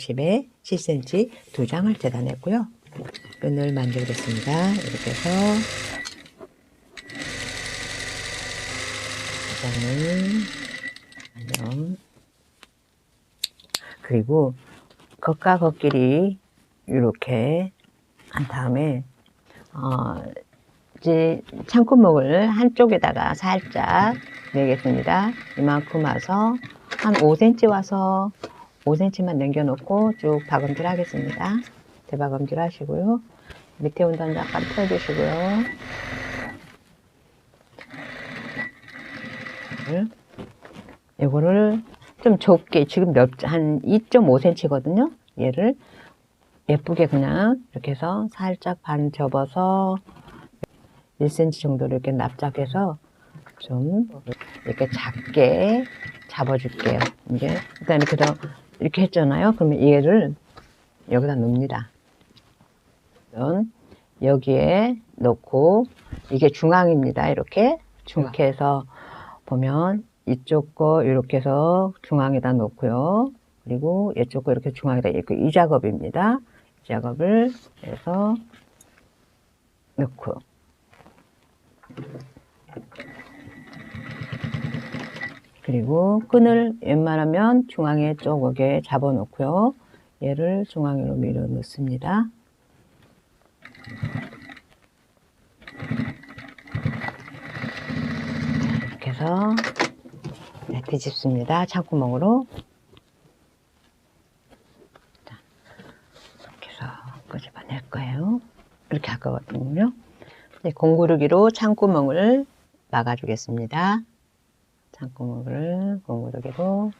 30에 10cm 두 장을 재단했고요. 끈을 만들겠습니다. 이렇게 해서 두 장을 안녕. 그리고 겉과 겉끼리 이렇게 한 다음에 어, 이제 창구목을 한쪽에다가 살짝 내겠습니다. 이만큼 와서 한 5cm 와서 5cm만 남겨놓고 쭉 박음질 하겠습니다. 대박음질 하시고요. 밑에 운동 약간 펴주시고요. 이거를 좀 좁게 지금 몇 한 2.5cm거든요. 얘를 예쁘게 그냥 이렇게 해서 살짝 반 접어서 1cm 정도로 이렇게 납작해서 좀 이렇게 작게 잡아줄게요. 이게 그다음에 그다음 이렇게 했잖아요. 그러면 얘를 여기다 놓습니다. 여기에 놓고 이게 중앙입니다. 이렇게 중앙 해서 보면 이쪽 거 이렇게 해서 중앙에다 놓고요. 그리고 이쪽 거 이렇게 중앙에다 이렇게 이 작업입니다. 이 작업을 해서 넣고 그리고 끈을 웬만하면 중앙에 쪼그게 잡아 놓고요. 얘를 중앙으로 밀어 넣습니다. 이렇게 해서 네, 뒤집습니다. 창구멍으로. 자, 이렇게 해서 끄집어낼 거예요. 이렇게 할 거거든요. 이제 공구르기로 창구멍을 막아주겠습니다. 장꼬목을 골고루기로